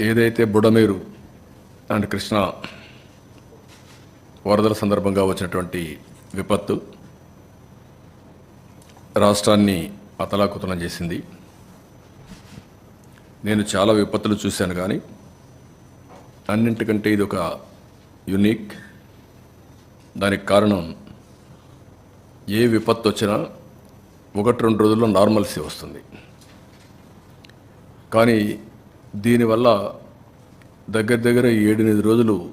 ఏదైతే బుడమేరు అండ్ కృష్ణ వరదల సందర్భంగా వచ్చినటువంటి విపత్తు రాష్ట్రాన్ని అతలాకుతలం చేసింది. నేను చాలా విపత్తులు చూశాను కానీ అన్నింటికంటే ఇది ఒక యునిక్. దానికి కారణం ఏ విపత్తు వచ్చినా ఒకటి రెండు రోజుల్లో నార్మల్సీ వస్తుంది. కానీ దీనివల్ల దగ్గర దగ్గర ఏడెనిమిది రోజులు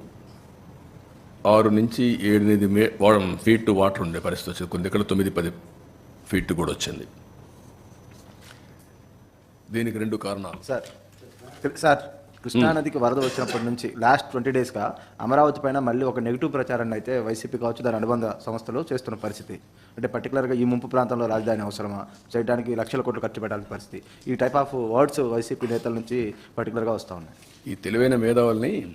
ఆరు నుంచి ఏడెనిమిది మే ఫీట్ వాటర్ ఉండే పరిస్థితి వచ్చింది. కొన్ని దగ్గర తొమ్మిది పది ఫీట్ కూడా వచ్చింది. దీనికి రెండు కారణాలు. సార్ సార్ కృష్ణానదికి వరద వచ్చినప్పటి నుంచి లాస్ట్ ట్వంటీ డేస్గా అమరావతి పైన మళ్ళీ ఒక నెగిటివ్ ప్రచారాన్ని అయితే వైసీపీ కావచ్చు దాని అనుబంధ సంస్థలు చేస్తున్న పరిస్థితి. అంటే పర్టికులర్గా ఈ ముంపు ప్రాంతంలో రాజధాని అవసరమా? చేయడానికి లక్షల కోట్లు ఖర్చు పెట్టాల్సిన పరిస్థితి. ఈ టైప్ ఆఫ్ వర్డ్స్ వైసీపీ నేతల నుంచి పర్టికులర్గా వస్తూ ఉన్నాయి. ఈ తెలివైన మేధావుల్ని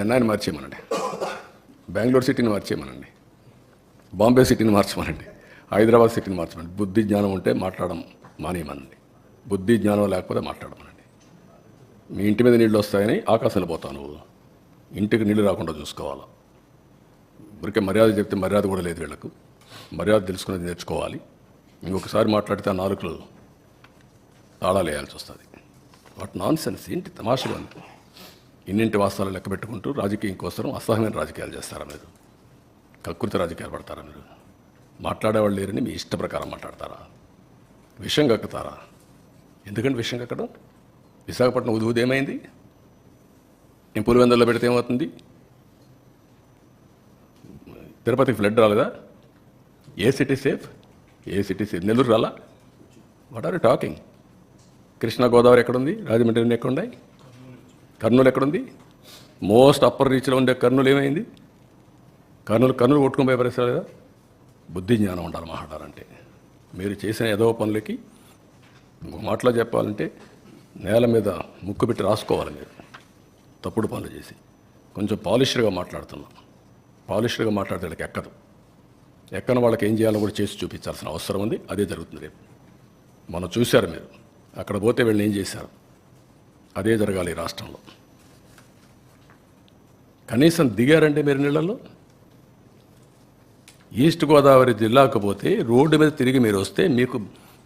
చెన్నైని మార్చేయమనండి. బెంగళూరు సిటీని మార్చేయమనండి. బాంబే సిటీని మార్చమనండి. హైదరాబాద్ సిటీని మార్చమనండి. బుద్ధి జ్ఞానం ఉంటే మాట్లాడడం మానేయమనండి. బుద్ధి జ్ఞానం లేకపోతే మాట్లాడమనండి. మీ ఇంటి మీద నీళ్ళు వస్తాయని ఆకాశంలో పోతాను నువ్వు. ఇంటికి నీళ్ళు రాకుండా చూసుకోవాలి. ఊరికే మర్యాద చెప్తే మర్యాద కూడా లేదు వీళ్ళకు. మర్యాద తెలుసుకునేది నేర్చుకోవాలి. ఇంకొకసారి మాట్లాడితే ఆ నాలుగులు తాళాలు వేయాల్సి వస్తుంది వాట్ నాన్ సెన్స్ ఏంటి తమాషగా ఉంది? ఇన్నింటి వాస్తవాలు లెక్క పెట్టుకుంటూ రాజకీయం కోసం అసహ్యమైన రాజకీయాలు చేస్తారా మీరు? కకృతి రాజకీయాలు పడతారా మీరు? మాట్లాడేవాళ్ళు లేరని మీ ఇష్ట ప్రకారం మాట్లాడతారా? విషం కక్కుతారా ఎందుకంటే విషం కక్కడం విశాఖపట్నం ఉది ఏమైంది? నేను పులివెందుల్లో పెడితే ఏమవుతుంది? తిరుపతి ఫ్లడ్ రాలేదా? ఏ సిటీ సేఫ్ ఏ సిటీ సేఫ్ నెల్లూరు రాలా? What are talking Krishna Godavari ఎక్కడుంది? రాజమండ్రి ఎక్కడున్నాయి? కర్నూలు ఎక్కడుంది? మోస్ట్ అప్పర్ రీచ్లో ఉండే కర్నూలు ఏమైంది? కర్నూలు కర్నూలు కొట్టుకుని పోయే పరిస్థితి లేదా బుద్ధి జ్ఞానం ఉండాలి మాట్లాడాలంటే మీరు చేసిన ఏదో పనులకి ఇంకో మాటలో చెప్పాలంటే నేల మీద ముక్కు పెట్టి రాసుకోవాలి మీరు. తప్పుడు పనులు చేసి. కొంచెం పాలిష్డ్గా మాట్లాడుతున్నాం. పాలిష్డ్గా మాట్లాడితే వాళ్ళకి ఎక్కదు. ఎక్కని వాళ్ళకి ఏం చేయాలో కూడా చేసి చూపించాల్సిన అవసరం ఉంది. అదే జరుగుతుంది రేపు. మనం చూశారు మీరు. అక్కడ పోతే వీళ్ళని ఏం చేశారు? అదే జరగాలి ఈ రాష్ట్రంలో. కనీసం దిగారంటే మీరు నీళ్ళల్లో? ఈస్ట్ గోదావరి జిల్లాకు పోతే రోడ్డు మీద తిరిగి మీరు వస్తే మీకు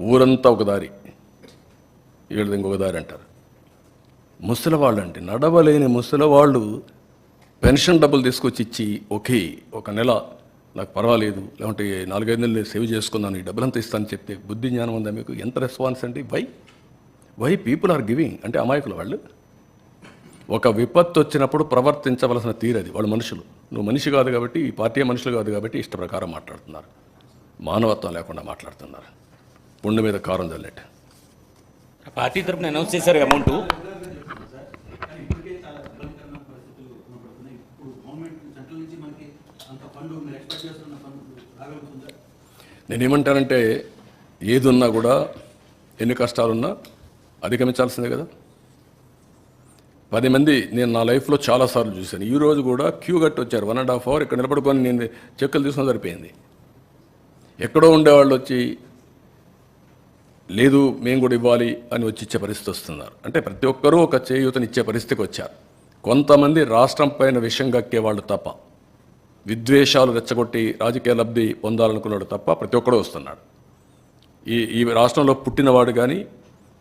ఊరంతా ఒక దారి. వీళ్ళది ఇంకొక దారి అంటారు. ముసలివాళ్ళు అంటే నడవలేని ముసలివాళ్ళు పెన్షన్ డబ్బులు తీసుకొచ్చి ఇచ్చి ఓకే ఒక నెల నాకు పర్వాలేదు లేకుంటే నాలుగైదు నెలలు సేవ్ చేసుకున్నాను ఈ డబ్బులంతా ఇస్తాను చెప్తే బుద్ధి జ్ఞానం ఉందా మీకు? ఎంత రెస్పాన్స్ అండి? Why? Why people are giving అంటే అమాయకులు వాళ్ళు. ఒక విపత్తు వచ్చినప్పుడు ప్రవర్తించవలసిన తీరది వాళ్ళు మనుషులు. నువ్వు మనిషి కాదు కాబట్టి ఈ పార్టీ మనుషులు కాదు కాబట్టి ఇష్ట ప్రకారం మాట్లాడుతున్నారు. మానవత్వం లేకుండా మాట్లాడుతున్నారు. పుండు మీద కారం చల్లెట్టు పార్టీ తరపున అనౌన్స్ చేశారు అమౌంట్? నేనేమంటానంటే ఏది ఉన్నా కూడా ఎన్ని కష్టాలున్నా అధిగమించాల్సిందే కదా. పది మంది నేను నా లైఫ్లో చాలాసార్లు చూశాను. ఈ రోజు కూడా క్యూ కట్టి వచ్చారు. వన్ అండ్ హాఫ్ అవర్ ఇక్కడ నిలబడుకొని నేను చెక్కులు తీసుకొని సరిపోయింది. ఎక్కడో ఉండేవాళ్ళు వచ్చి లేదు మేము కూడా ఇవ్వాలి అని వచ్చి ఇచ్చే పరిస్థితి వస్తున్నారు. అంటే ప్రతి ఒక్కరూ ఒక చేయూతని ఇచ్చే పరిస్థితికి వచ్చారు. కొంతమంది రాష్ట్రం పైన విషయం గక్కే వాళ్ళు తప్ప విద్వేషాలు రెచ్చగొట్టి రాజకీయ లబ్ధి పొందాలనుకున్నాడు తప్ప ప్రతి ఒక్కడూ వస్తున్నాడు. ఈ ఈ రాష్ట్రంలో పుట్టినవాడు కానీ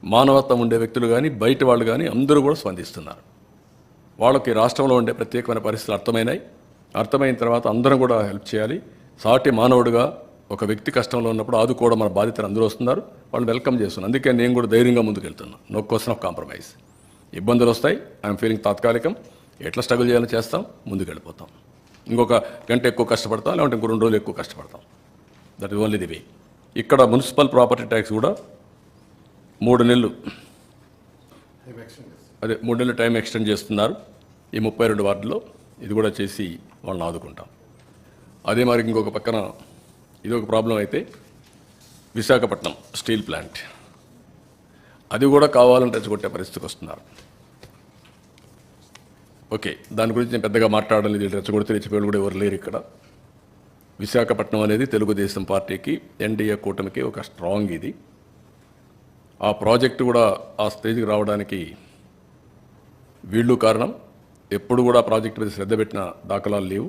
మానవత్వం ఉండే వ్యక్తులు కానీ బయట వాళ్ళు కానీ అందరూ కూడా స్పందిస్తున్నారు. వాళ్ళకి రాష్ట్రంలో ఉండే ప్రత్యేకమైన పరిస్థితులు అర్థమైనాయి. అర్థమైన తర్వాత అందరం కూడా హెల్ప్ చేయాలి. సాటి మానవుడిగా ఒక వ్యక్తి కష్టంలో ఉన్నప్పుడు ఆదుకోవడం మన బాధ్యతలు అందరూ వస్తున్నారు. వాళ్ళు వెల్కమ్ చేస్తున్నారు అందుకే నేను కూడా ధైర్యంగా ముందుకు వెళ్తున్నాను నో క్వశ్చన్ ఆఫ్ కాంప్రమైజ్ ఇబ్బందులు వస్తాయి. ఐఎమ్ ఫీలింగ్ తాత్కాలికం. ఎట్లా స్ట్రగుల్ చేయాలో చేస్తాం. ముందుకు వెళ్ళిపోతాం ఇంకొక గంట ఎక్కువ కష్టపడతాం. లేకుంటే ఇంకో రెండు రోజులు ఎక్కువ కష్టపడతాం. That is only the way ఇక్కడ మున్సిపల్ ప్రాపర్టీ ట్యాక్స్ కూడా మూడు నెలలు అదే మూడు నెలల టైం ఎక్స్టెండ్ చేస్తున్నారు. ఈ ముప్పై రెండు వార్డులో ఇది కూడా చేసి వాళ్ళని ఆదుకుంటాం. అదే మరి ఇంకొక పక్కన ఇది ఒక ప్రాబ్లం అయితే విశాఖపట్నం స్టీల్ ప్లాంట్. అది కూడా కావాలని రెచ్చగొట్టే పరిస్థితికి వస్తున్నారు. ఓకే దాని గురించి నేను పెద్దగా మాట్లాడలేదు రెచ్చగొడితే రెచ్చిపోయి కూడా ఎవరు లేరు ఇక్కడ. విశాఖపట్నం అనేది తెలుగుదేశం పార్టీకి ఎన్డీఏ కూటమికి ఒక స్ట్రాంగ్ ఇది. ఆ ప్రాజెక్టు కూడా ఆ స్టేజ్కి రావడానికి వీళ్ళు కారణం. ఎప్పుడు కూడా ప్రాజెక్ట్ ప్రాజెక్టు మీద శ్రద్ధ పెట్టిన దాఖలాలు లేవు.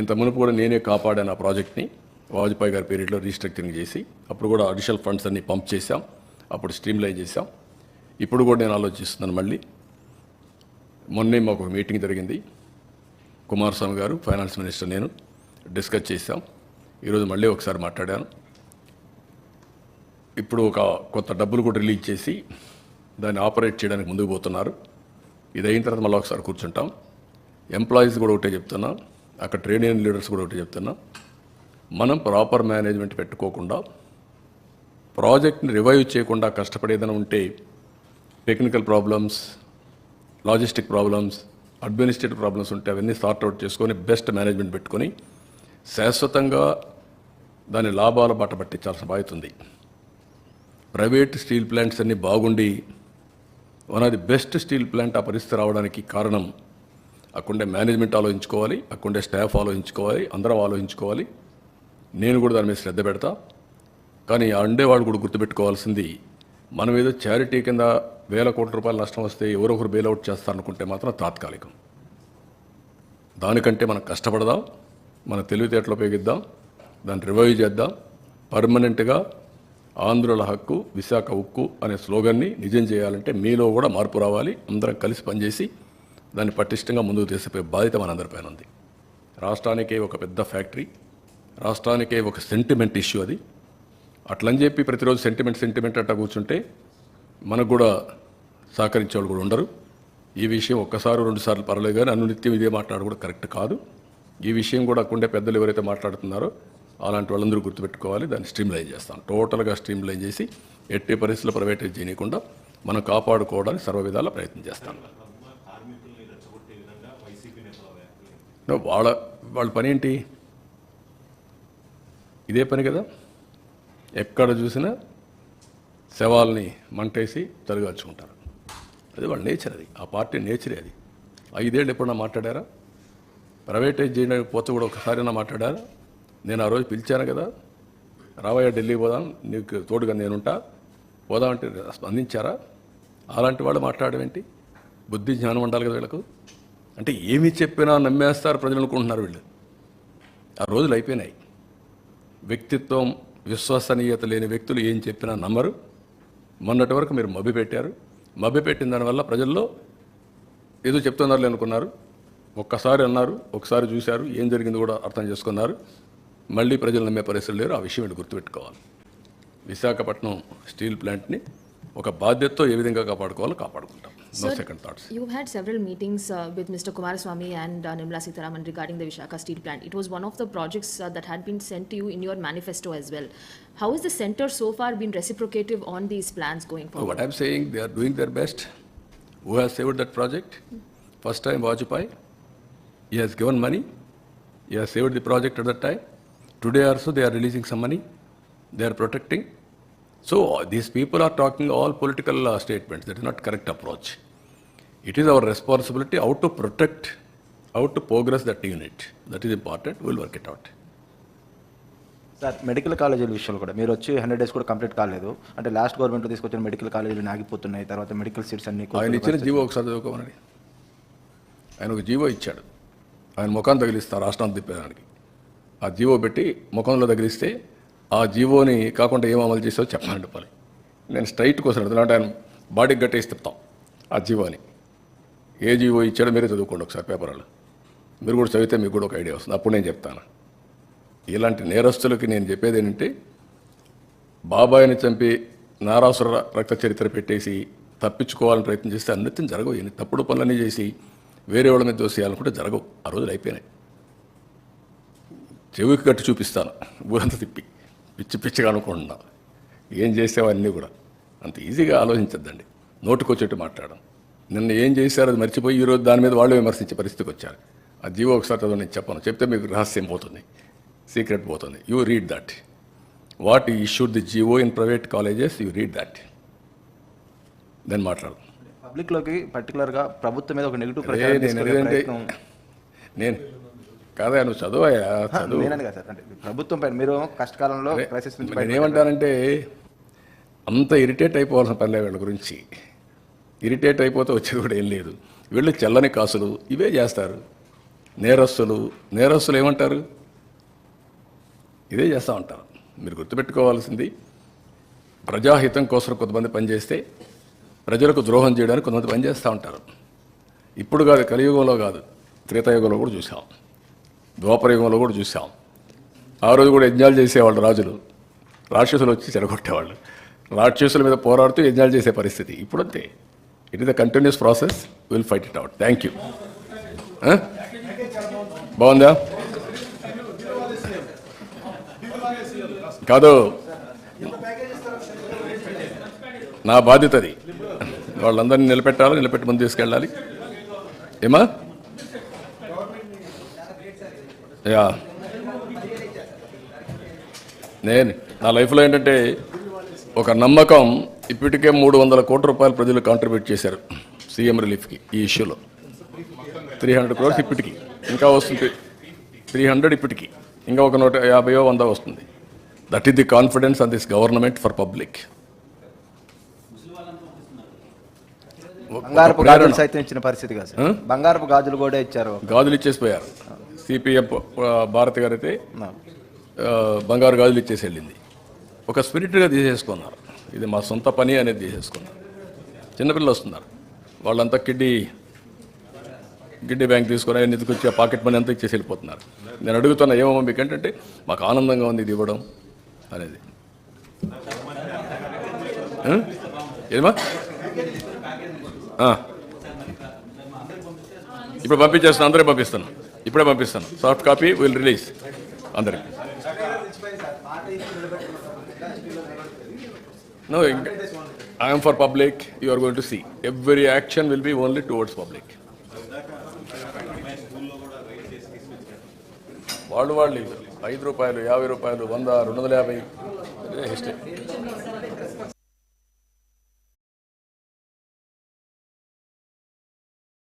ఇంత మునుపు కూడా నేనే కాపాడాను ఆ ప్రాజెక్ట్ని. వాజ్పేయి గారి పీరియడ్లో రీస్ట్రక్చరింగ్ చేసి అప్పుడు కూడా అడిషనల్ ఫండ్స్ అన్ని పంప్ చేశాం. అప్పుడు స్ట్రీమ్లైన్ చేశాం. ఇప్పుడు కూడా నేను ఆలోచిస్తున్నాను మళ్ళీ. మొన్నే మాకు ఒక మీటింగ్ జరిగింది. కుమారస్వామి గారు ఫైనాన్స్ మినిస్టర్ నేను డిస్కస్ చేశాం. ఈరోజు మళ్ళీ ఒకసారి మాట్లాడాను. ఇప్పుడు ఒక కొత్త డబ్బులు కూడా రిలీజ్ చేసి దాన్ని ఆపరేట్ చేయడానికి ముందుకు పోతున్నారు. ఇది అయిన తర్వాత మళ్ళీ ఒకసారి కూర్చుంటాం. ఎంప్లాయీస్ కూడా ఒకటే చెప్తున్నా. అక్కడ ట్రేడ్ యూనియన్ లీడర్స్ కూడా ఒకటే చెప్తున్నా. మనం ప్రాపర్ మేనేజ్మెంట్ పెట్టుకోకుండా ప్రాజెక్ట్ని రివైవ్ చేయకుండా కష్టపడేదైనా ఉంటే technical problems logistic problems administrative problems ఉంటే అవన్నీ సార్ట్ అవుట్ చేసుకొని బెస్ట్ మేనేజ్మెంట్ పెట్టుకొని శాశ్వతంగా దాని లాభాల బాట పట్టించాల్సిన బాధ్యత ఉంది. ప్రైవేట్ స్టీల్ ప్లాంట్స్ అన్నీ బాగుండి one of the best steel plant ఆ పరిస్థితి రావడానికి కారణం అక్కడే మేనేజ్మెంట్ ఆలోచించుకోవాలి అక్కడే స్టాఫ్ ఆలోచించుకోవాలి అందరం ఆలోచించుకోవాలి నేను కూడా దాని మీద శ్రద్ధ పెడతా. కానీ ఆ ఉండేవాడు కూడా గుర్తుపెట్టుకోవాల్సింది మనం ఏదో చారిటీ కింద వేల కోట్ల రూపాయల నష్టం వస్తే ఎవరో ఒకరు బెయిల్అవుట్ చేస్తారనుకుంటే మాత్రం తాత్కాలికం. దానికంటే మనం కష్టపడదాం మన తెలివితేటలు ఉపయోగిద్దాం దాన్ని రివైవ్ చేద్దాం. పర్మనెంట్గా ఆంధ్రుల హక్కు విశాఖ ఉక్కు అనే స్లోగన్ని నిజం చేయాలంటే మీలో కూడా మార్పు రావాలి. అందరం కలిసి పనిచేసి దాన్ని పటిష్టంగా ముందుకు తీసుకుపోయే బాధ్యత మనందరిపైన ఉంది. రాష్ట్రానికే ఒక పెద్ద ఫ్యాక్టరీ. రాష్ట్రానికే ఒక సెంటిమెంట్ ఇష్యూ అది. అట్లని చెప్పి ప్రతిరోజు సెంటిమెంట్ సెంటిమెంట్ అట్లా కూర్చుంటే మనకు కూడా సహకరించే వాళ్ళు కూడా ఉండరు. ఈ విషయం ఒక్కసారి రెండు సార్లు పర్లేదు కానీ అనునిత్యం ఇదే మాట్లాడు కూడా కరెక్ట్ కాదు. ఈ విషయం కూడా అక్కడే పెద్దలు ఎవరైతే మాట్లాడుతున్నారో అలాంటి వాళ్ళందరూ గుర్తుపెట్టుకోవాలి. దాన్ని స్ట్రీమ్లైన్ చేస్తాం. టోటల్గా స్ట్రీమ్లైన్ చేసి ఎట్టి పరిస్థితుల్లో ప్రైవేటైజ్ చేయకుండా మనం కాపాడుకోవడానికి సర్వ విధాల ప్రయత్నం చేస్తాం. వాళ్ళ వాళ్ళ పని ఏంటి? ఇదే పని కదా? ఎక్కడ చూసినా శవాల్ని మంటేసి తరుగాల్చుకుంటారు. అది వాళ్ళ నేచర్ అది. ఆ పార్టీ నేచరే అది. ఐదేళ్ళు ఎప్పుడన్నా మాట్లాడారా? ప్రైవేటైజ్ చేయడానికి పోతే కూడా ఒకసారైనా మాట్లాడారా? నేను ఆ రోజు పిలిచాను కదా. రావయ్య ఢిల్లీ పోదాం. నీకు తోడుగా నేనుంటా. పోదాం అంటే స్పందించారా? అలాంటి వాళ్ళు మాట్లాడడం ఏంటి? బుద్ధి జ్ఞానం ఉండాలి కదా వీళ్ళకు? అంటే ఏమి చెప్పినా నమ్మేస్తారు ప్రజలు అనుకుంటున్నారు వీళ్ళు. ఆ రోజులు అయిపోయినాయి. వ్యక్తిత్వం విశ్వసనీయత లేని వ్యక్తులు ఏం చెప్పినా నమ్మరు. మొన్నటి వరకు మీరు మభ్య పెట్టారు. మభ్య పెట్టిన దానివల్ల ప్రజల్లో ఏదో చెప్తున్నారు అనుకున్నారు. ఒక్కసారి అన్నారు ఒకసారి చూశారు ఏం జరిగింది కూడా అర్థం చేసుకున్నారు. మళ్ళీ ప్రజలు నమ్మే పరిస్థితులు లేరు. ఆ విషయం వీళ్ళు గుర్తుపెట్టుకోవాలి. విశాఖపట్నం స్టీల్ ప్లాంట్ని ఒక బాధ్యతతో ఏ విధంగా కాపాడుకోవాలో కాపాడుకుంటాం. no Sir, second thoughts. You've had several meetings uh, with Mr. Kumaraswamy and uh, Nirmala Sitharaman regarding the Vishaka steel plant. It was one of the projects uh, that had been sent to you in your manifesto as well. How has the center so far been reciprocative on these plans going forward? What I'm saying, they are doing their best. Who has saved that project? First time Vajpayee. He has given money. He has saved the project at that time. Today also they are releasing some money. They are protecting. So these people are talking all political uh, statements. That is not correct approach. It is our responsibility how to protect, how to progress that unit. That is important. We'll work it out. Sir medical కాలేజీల విషయంలో కూడా మీరు వచ్చి hundred days కూడా complete కాలేదు అంటే last గవర్నమెంట్లో తీసుకొచ్చిన మెడికల్ కాలేజీలు ఆగిపోతున్నాయి తర్వాత మెడికల్ సీట్స్ అన్ని ఆయన ఇచ్చిన జీవో ఒకసారి చదువుకోమని ఆయన ఒక జీవో ఇచ్చాడు ఆయన ముఖం తగిలిస్తారు రాష్ట్రం తిప్పేదానికి ఆ జీవో పెట్టి ముఖంలో తగిలిస్తే ఆ జీవోని కాకుండా ఏం అమలు చేసావో చెప్పాలని చెప్పాలి నేను స్ట్రైట్ కోసం అడుగుతున్నా ఆయన బాడీకి గట్టేసి తిప్పుతాం ఆ జీవోని. ఏ జీవో ఇచ్చాడో మీరే చదువుకోండి ఒకసారి పేపర్లో. మీరు కూడా చదివితే మీకు కూడా ఒక ఐడియా వస్తుంది. అప్పుడు నేను చెప్తాను. ఇలాంటి నేరస్తులకి నేను చెప్పేది ఏంటంటే బాబాయిని చంపి నారాసుర రక్త చరిత్ర పెట్టేసి తప్పించుకోవాలని ప్రయత్నం చేస్తే అన్నిత్యం జరగవు. ఎన్ని తప్పుడు పనులన్నీ చేసి వేరే వాళ్ళ మీద దోసేయాలనుకుంటే జరగవు. ఆ రోజులు అయిపోయినాయి. చెవికి కట్టి చూపిస్తాను. ఊరంతా తిప్పి. పిచ్చి పిచ్చిగా అనుకుంటున్నా. ఏం చేసేవన్నీ కూడా. అంత ఈజీగా ఆలోచించద్దండి. నోటుకొచ్చేట్టు మాట్లాడడం. నిన్న ఏం చేశారో అది మర్చిపోయి ఈరోజు దాని మీద వాళ్ళు విమర్శించే పరిస్థితికి వచ్చారు. ఆ జీవో ఒకసారి చదువు నేను చెప్పను. చెప్తే మీకు రహస్యం పోతుంది. సీక్రెట్ పోతుంది. You read that. What issued the GO in private colleges you read that. Then మాట్లాడు. పబ్లిక్లోకి పర్టికులర్గా ప్రభుత్వం మీద ఒక నెగిటివ్ నేను కాదా నువ్వు చదువయ్యా చదువు. నేనని కదా సార్. అంటే ప్రభుత్వం పైన మీరు కష్టకాలంలో అదే, క్రైసిస్ నుంచి మరి బయట నేనేమంటానంటే అంత ఇరిటేట్ అయిపోవాల్సిన పనిలే వీళ్ళ గురించి. ఇరిటేట్ అయిపోతే వచ్చేది కూడా ఏం లేదు. వీళ్ళు చల్లని కాసులు ఇవే చేస్తారు. నేరస్తులు నేరస్తులు ఏమంటారు? ఇదే చేస్తూ ఉంటారు. మీరు గుర్తుపెట్టుకోవాల్సింది ప్రజాహితం కోసం కొంతమంది పనిచేస్తే ప్రజలకు ద్రోహం చేయడానికి కొంతమంది పనిచేస్తూ ఉంటారు. ఇప్పుడు కాదు కలియుగంలో కాదు త్రేతాయుగంలో కూడా చూసాం. ద్వాపరయుగంలో కూడా చూసాం ఆ రోజు కూడా యజ్ఞాలు చేసేవాళ్ళు రాజులు. రాక్షసులు వచ్చి చెడగొట్టేవాళ్ళు రాక్షసుల మీద పోరాడుతూ యజ్ఞాలు చేసే పరిస్థితి. ఇప్పుడు అంతే it is the continuous process will fight it out thank you బాగుందా? కాదు. నా బాధ్యత అది. వాళ్ళందరినీ నిలబెట్టాలి నిలబెట్టి ముందు తీసుకెళ్ళాలి. ఏమా? యా. నేను నా లైఫ్లో ఏంటంటే ఒక నమ్మకం ఇప్పటికే మూడు వందల కోట్ల రూపాయలు ప్రజలు కాంట్రిబ్యూట్ చేశారు సీఎం రిలీఫ్కి ఈ ఇష్యూలో. త్రీ హండ్రెడ్ క్రోర్స్ ఇప్పటికి. ఇంకా వస్తుంది. త్రీ హండ్రెడ్ ఇప్పటికి. ఇంకా ఒక నూట యాభైయో వంద వస్తుంది. That is the confidence on this government for public బంగారపు గాజులు సైతం ఇచ్చిన పరిస్థితి కాదు బంగారపు గాజులు కూడా ఇచ్చారు. గాజులు ఇచ్చేసిపోయారు. సిపిఎం భారతి గారు అయితే ఆ, బంగారు గాజులు ఇచ్చేసి వెళ్ళింది. ఒక స్పిరిట్గా తీసేసుకున్నారు. ఇది మా సొంత పని అనేది తీసేసుకున్నారు. చిన్నపిల్లలు వస్తున్నారు. వాళ్ళంతా కిడ్డీ గిడ్డీ బ్యాంక్ తీసుకొని ఆయన ఎందుకు వచ్చి పాకెట్ మనీ అంతా ఇచ్చేసి వెళ్ళిపోతున్నారు. నేను అడుగుతున్నా ఏమో మీకు ఏంటంటే మాకు ఆనందంగా ఉంది ఇది ఇవ్వడం అనేది? ఏమా. ఇప్పుడు పంపించేస్తాను అందరికీ పంపిస్తాను ఇప్పుడే పంపిస్తాను. సాఫ్ట్ కాపీ విల్ రిలీజ్ అందరికి. No I'm for public you are going to see every action will be only towards public వాళ్ళు వాళ్ళు ఐదు రూపాయలు యాభై రూపాయలు వంద రెండు వందల యాభై. హిస్టరీ